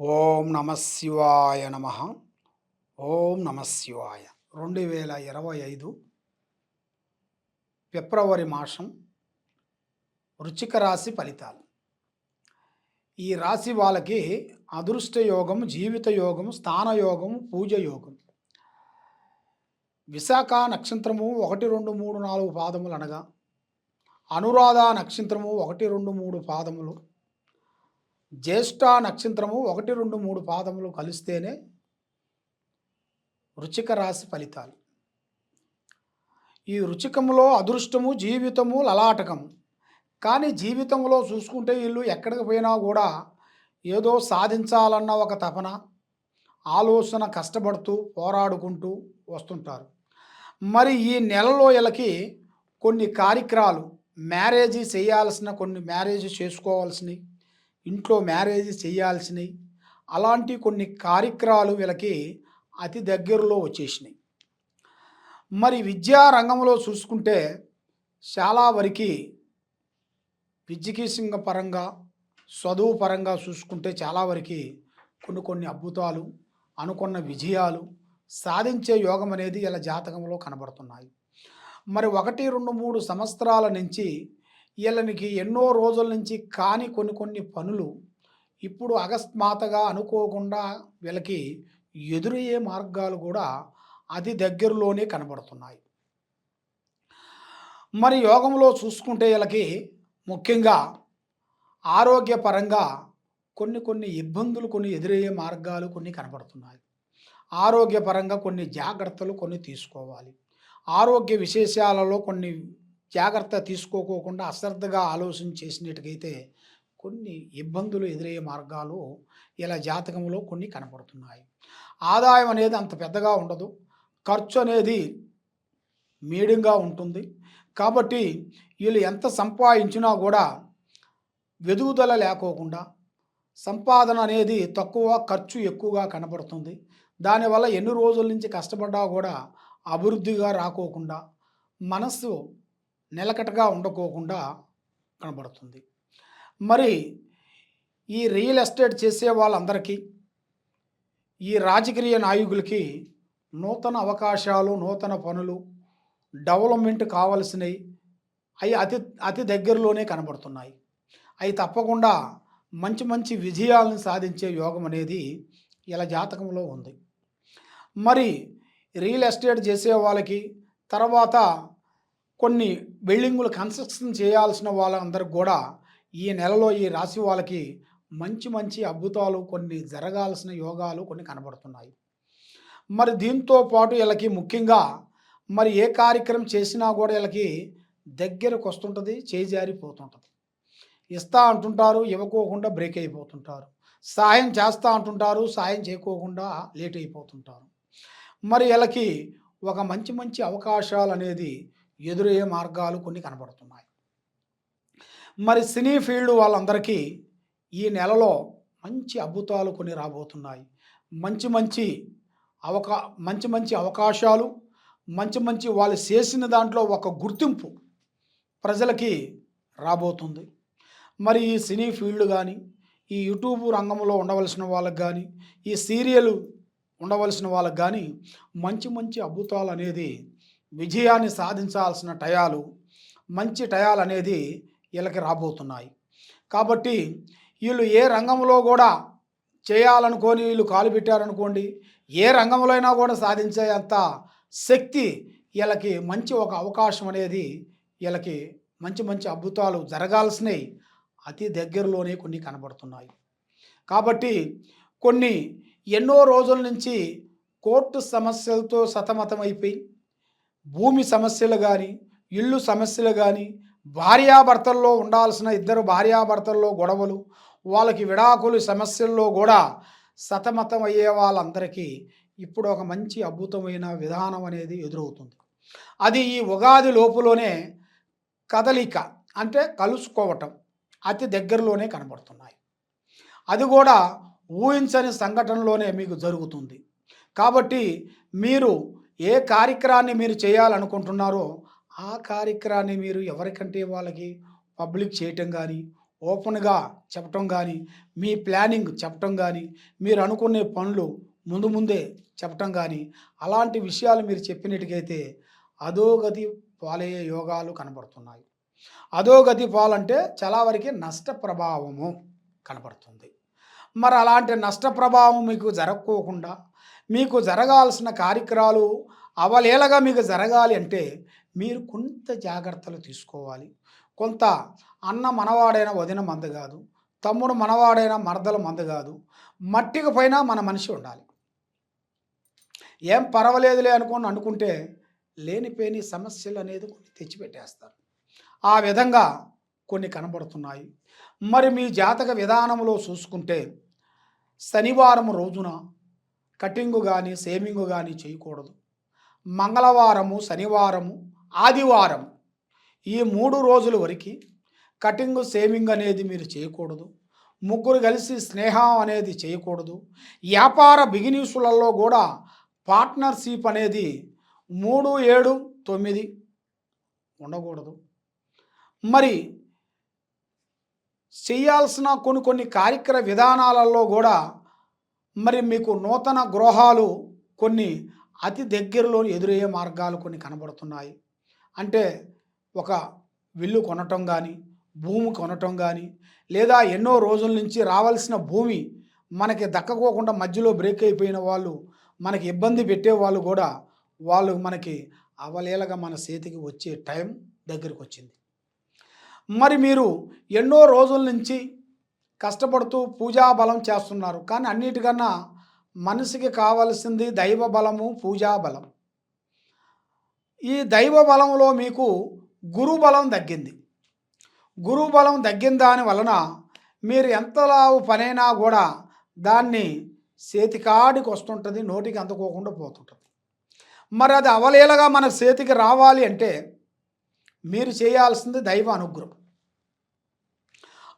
ఓం నమ శివాయ నమ. ఓం నమ శివాయ. రెండు వేల ఇరవై ఐదు ఫిబ్రవరి మాసం వృచ్చిక రాశి ఫలితాలు. ఈ రాశి వాళ్ళకి అదృష్ట యోగం జీవిత యోగం స్థాన యోగం పూజ యోగం. విశాఖ నక్షత్రము ఒకటి రెండు మూడు నాలుగు పాదములు అనగా అనురాధ నక్షత్రము ఒకటి రెండు మూడు పాదములు జ్యేష్ఠ నక్షత్రము ఒకటి రెండు మూడు పాదములు కలిస్తేనే రుచిక రాశి ఫలితాలు. ఈ రుచికములో అదృష్టము జీవితము లలాటకము కానీ జీవితంలో చూసుకుంటే వీళ్ళు ఎక్కడికి పోయినా కూడా ఏదో సాధించాలన్న ఒక తపన ఆలోచన కష్టపడుతూ పోరాడుకుంటూ వస్తుంటారు. మరి ఈ నెలలో వీళ్ళకి కొన్ని కార్యక్రమాలు మ్యారేజ్ చేయాల్సిన కొన్ని మ్యారేజ్ చేసుకోవాల్సినవి ఇంట్లో మ్యారేజ్ చేయాల్సినవి అలాంటి కొన్ని కార్యక్రమాలు వీళ్ళకి అతి దగ్గరలో వచ్చేసినాయి. మరి విద్యా రంగంలో చూసుకుంటే చాలా వరకు విద్యకీసింగ పరంగా చదువు పరంగా చూసుకుంటే చాలా వరకు కొన్ని కొన్ని అద్భుతాలు అనుకున్న విజయాలు సాధించే యోగం అనేది ఇలా జాతకంలో కనబడుతున్నాయి. మరి ఒకటి రెండు మూడు సంవత్సరాల నుంచి వీళ్ళనికి ఎన్నో రోజుల నుంచి కాని కొన్ని కొన్ని పనులు ఇప్పుడు అకస్మాత్తుగా అనుకోకుండా వీళ్ళకి ఎదురయ్యే మార్గాలు కూడా అతి దగ్గరలోనే కనబడుతున్నాయి. మరి యోగంలో చూసుకుంటే వీళ్ళకి ముఖ్యంగా ఆరోగ్యపరంగా కొన్ని కొన్ని ఇబ్బందులు కొన్ని ఎదురయ్యే మార్గాలు కొన్ని కనబడుతున్నాయి. ఆరోగ్యపరంగా కొన్ని జాగ్రత్తలు కొన్ని తీసుకోవాలి. ఆరోగ్య విశేషాలలో కొన్ని జాగ్రత్త తీసుకోకోకుండా అశ్రద్ధగా ఆలోచన చేసినట్టుకైతే కొన్ని ఇబ్బందులు ఎదురయ్యే మార్గాలు ఇలా జాతకంలో కొన్ని కనపడుతున్నాయి. ఆదాయం అనేది అంత పెద్దగా ఉండదు. ఖర్చు అనేది మీడియంగా ఉంటుంది. కాబట్టి వీళ్ళు ఎంత సంపాదించినా కూడా వెదుగుదల లేకోకుండా సంపాదన అనేది తక్కువ ఖర్చు ఎక్కువగా కనపడుతుంది. దానివల్ల ఎన్ని రోజుల నుంచి కష్టపడ్డా కూడా అభివృద్ధిగా రాకోకుండా మనస్సు నిలకటగా ఉండకోకుండా కనబడుతుంది. మరి ఈ రియల్ ఎస్టేట్ చేసే వాళ్ళందరికీ ఈ రాజకీయ నాయకులకి నూతన అవకాశాలు నూతన పనులు డెవలప్మెంట్ కావలసినవి అవి అతి అతి దగ్గరలోనే కనబడుతున్నాయి. అవి తప్పకుండా మంచి మంచి విజయాలను సాధించే యోగం అనేది ఇలా జాతకంలో ఉంది. మరి రియల్ ఎస్టేట్ చేసే వాళ్ళకి తర్వాత కొన్ని బిల్డింగులు కన్స్ట్రక్షన్ చేయాల్సిన వాళ్ళందరికి కూడా ఈ నెలలో ఈ రాశి వాళ్ళకి మంచి మంచి అద్భుతాలు కొన్ని జరగాల్సిన యోగాలు కొన్ని కనబడుతున్నాయి. మరి దీంతో పాటు వీళ్ళకి ముఖ్యంగా మరి ఏ కార్యక్రమం చేసినా కూడా వీళ్ళకి దగ్గరకు వస్తుంటుంది చేజారిపోతుంటుంది. ఇస్తా అంటుంటారు ఇవ్వకోకుండా బ్రేక్ అయిపోతుంటారు. సాయం చేస్తా అంటుంటారు సాయం చేయకోకుండా లేట్ అయిపోతుంటారు. మరి వీళ్ళకి ఒక మంచి మంచి అవకాశాలు అనేది ఎదురయ్యే మార్గాలు కొన్ని కనబడుతున్నాయి. మరి సినీ ఫీల్డ్ వాళ్ళందరికీ ఈ నెలలో మంచి అద్భుతాలు కొన్ని రాబోతున్నాయి. మంచి మంచి అవకా మంచి మంచి అవకాశాలు మంచి మంచి వాళ్ళు చేసిన దాంట్లో ఒక గుర్తింపు ప్రజలకి రాబోతుంది. మరి ఈ సినీ ఫీల్డ్ కానీ ఈ యూట్యూబ్ రంగంలో ఉండవలసిన వాళ్ళకి కానీ ఈ సీరియల్ ఉండవలసిన వాళ్ళకి కానీ మంచి మంచి అద్భుతాలు అనేది విజయాన్ని సాధించాల్సిన టయాలు మంచి టయాలు అనేది వీళ్ళకి రాబోతున్నాయి. కాబట్టి వీళ్ళు ఏ రంగంలో కూడా చేయాలనుకొని వీళ్ళు కాలు పెట్టారనుకోండి ఏ రంగంలో అయినా కూడా సాధించే అంత శక్తి వీళ్ళకి మంచి ఒక అవకాశం అనేది వీళ్ళకి మంచి మంచి అద్భుతాలు జరగాల్సినవి అతి దగ్గరలోనే కొన్ని కనబడుతున్నాయి. కాబట్టి కొన్ని ఎన్నో రోజుల నుంచి కోర్టు సమస్యలతో సతమతమైపోయి భూమి సమస్యలు కానీ ఇల్లు సమస్యలు కానీ భార్యాభర్తల్లో ఉండాల్సిన ఇద్దరు భార్యాభర్తల్లో గొడవలు వాళ్ళకి విడాకులు సమస్యల్లో కూడా సతమతం అయ్యే వాళ్ళందరికీ ఇప్పుడు ఒక మంచి అద్భుతమైన విధానం అనేది ఎదురవుతుంది. అది ఈ ఉగాది లోపులోనే కదలిక అంటే కలుసుకోవటం అతి దగ్గరలోనే కనబడుతున్నాయి. అది కూడా ఊహించని సంఘటనలోనే మీకు జరుగుతుంది. కాబట్టి మీరు ఏ కార్యక్రమాన్ని మీరు చేయాలనుకుంటున్నారో ఆ కార్యక్రమాన్ని మీరు ఎవరికంటే వాళ్ళకి పబ్లిక్ చేయటం కానీ ఓపెన్గా చెప్పటం కానీ మీ ప్లానింగ్ చెప్పటం కానీ మీరు అనుకునే పనులు ముందు ముందే చెప్పటం కానీ అలాంటి విషయాలు మీరు చెప్పినట్టుగైతే అధోగతి పాలయ్యే యోగాలు కనబడుతున్నాయి. అధోగతి పాలంటే చాలా వరకు నష్ట ప్రభావము కనబడుతుంది. మరి అలాంటి నష్ట ప్రభావం మీకు జరగకోకుండా మీకు జరగాల్సిన కార్యక్రమాలు అవలేలగా మీకు జరగాలి అంటే మీరు కొంత జాగ్రత్తలు తీసుకోవాలి. కొంత అన్న మనవాడైన వదిన మంద కాదు తమ్ముడు మనవాడైన మరదల మంద కాదు మట్టికి పైన మన మనిషి ఉండాలి. ఏం పర్వాలేదులే అనుకుని అనుకుంటే లేనిపోయిన సమస్యలు అనేది కొన్ని తెచ్చిపెట్టేస్తారు. ఆ విధంగా కొన్ని కనబడుతున్నాయి. మరి మీ జాతక విధానంలో చూసుకుంటే శనివారం రోజున కటింగు కానీ సేమింగ్ కానీ చేయకూడదు. మంగళవారము శనివారము ఆదివారం ఈ మూడు రోజుల వరకు కటింగ్ సేవింగ్ అనేది మీరు చేయకూడదు. ముగ్గురు కలిసి స్నేహం అనేది చేయకూడదు. వ్యాపార బిగినీసులలో కూడా పార్ట్నర్షిప్ అనేది మూడు ఏడు తొమ్మిది ఉండకూడదు. మరి చేయాల్సిన కొన్ని కొన్ని కార్యక్రమ విధానాలలో కూడా మరి మీకు నూతన గృహాలు కొన్ని అతి దగ్గరలో ఎదురయ్యే మార్గాలు కొన్ని కనబడుతున్నాయి. అంటే ఒక విల్లు కొనటం కానీ భూమి కొనటం కానీ లేదా ఎన్నో రోజుల నుంచి రావాల్సిన భూమి మనకి దక్కకోకుండా మధ్యలో బ్రేక్ అయిపోయిన వాళ్ళు మనకి ఇబ్బంది పెట్టే వాళ్ళు కూడా వాళ్ళు మనకి అవలేలగా మన చేతికి వచ్చే టైం దగ్గరికి వచ్చింది మరి మీరు ఎన్నో రోజుల నుంచి కష్టపడుతూ పూజా బలం చేస్తున్నారు. కానీ అన్నిటికన్నా మనిషికి కావలసింది దైవ బలము పూజా బలం. ఈ దైవ బలంలో మీకు గురు బలం తగ్గింది. గురు బలం తగ్గిన దాని వలన మీరు ఎంతలావు పనైనా కూడా దాన్ని చేతికాడికి వస్తుంటుంది నోటికి అందుకోకుండా పోతుంటుంది. మరి అది అవలీలగా మన చేతికి రావాలి అంటే మీరు చేయాల్సింది దైవ అనుగ్రహం.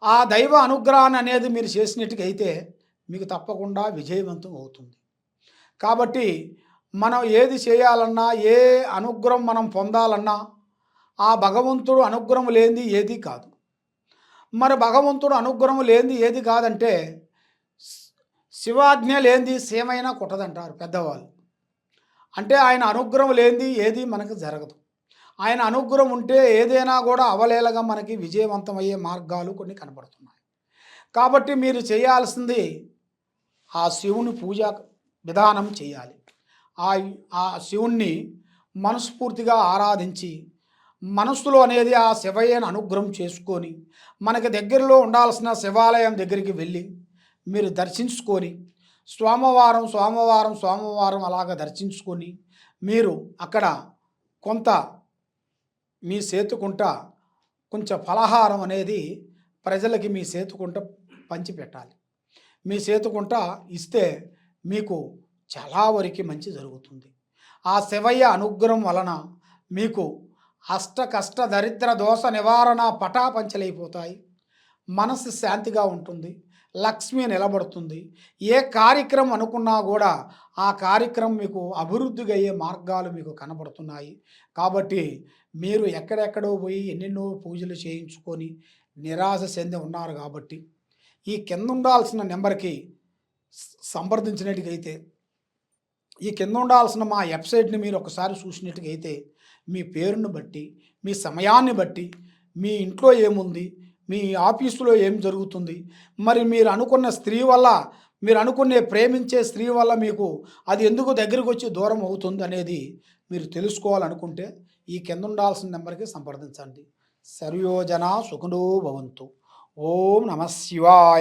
ఆ దైవ అనుగ్రహాన్ని అనేది మీరు చేసినట్టుకైతే మీకు తప్పకుండా విజయవంతం అవుతుంది. కాబట్టి మనం ఏది చేయాలన్నా ఏ అనుగ్రహం మనం పొందాలన్నా ఆ భగవంతుడు అనుగ్రహం లేనిది ఏది కాదు. మరి భగవంతుడు అనుగ్రహం లేనిది ఏది కాదంటే శివాజ్ఞ లేనిది సేమైనా కుట్టదంటారు పెద్దవాళ్ళు. అంటే ఆయన అనుగ్రహం లేనిది ఏది మనకు జరగదు. ఆయన అనుగ్రహం ఉంటే ఏదైనా కూడా అవలేలగా మనకి విజయవంతమయ్యే మార్గాలు కొన్ని కనబడుతున్నాయి. కాబట్టి మీరు చేయాల్సింది ఆ శివుని పూజ విధానం చేయాలి. ఆ ఆ శివుణ్ణి మనస్ఫూర్తిగా ఆరాధించి మనస్సులో అనేది ఆ శివయ్యను అనుగ్రహం చేసుకొని మనకి దగ్గరలో ఉండాల్సిన శివాలయం దగ్గరికి వెళ్ళి మీరు దర్శించుకొని సోమవారం సోమవారం సోమవారం అలాగ దర్శించుకొని మీరు అక్కడ కొంత మీ సేతుకుంట కొంచెం ఫలహారం అనేది ప్రజలకి మీ సేతుకుంట పంచిపెట్టాలి. మీ సేతుకుంట ఇస్తే మీకు చాలా వరకు మంచి జరుగుతుంది. ఆ శివయ్య అనుగ్రహం వలన మీకు అష్ట కష్ట దరిద్ర దోష నివారణ పటాపంచలైపోతాయి. మనసు శాంతిగా ఉంటుంది. లక్ష్మి నిలబడుతుంది. ఏ కార్యక్రమం అనుకున్నా కూడా ఆ కార్యక్రమం మీకు అభివృద్ధిగా అయ్యే మార్గాలు మీకు కనబడుతున్నాయి. కాబట్టి మీరు ఎక్కడెక్కడో పోయి ఎన్నెన్నో పూజలు చేయించుకొని నిరాశ చెంది ఉన్నారు కాబట్టి ఈ కింద ఉండాల్సిన నెంబర్కి సంప్రదించినట్టుగైతే ఈ కింద ఉండాల్సిన మా వెబ్సైట్ని మీరు ఒకసారి చూసినట్టుగైతే మీ పేరును బట్టి మీ సమయాన్ని బట్టి మీ ఇంట్లో ఏముంది మీ ఆఫీసులో ఏం జరుగుతుంది మరి మీరు అనుకున్న స్త్రీ వల్ల మీరు అనుకునే ప్రేమించే స్త్రీ వల్ల మీకు అది ఎందుకు దగ్గరకు వచ్చి దూరం అవుతుంది అనేది మీరు తెలుసుకోవాలనుకుంటే ఈ కింద ఉండాల్సిన నెంబర్కి సంప్రదించండి. సర్యోజన సుఖనో భవంతు. ఓం నమ శివాయ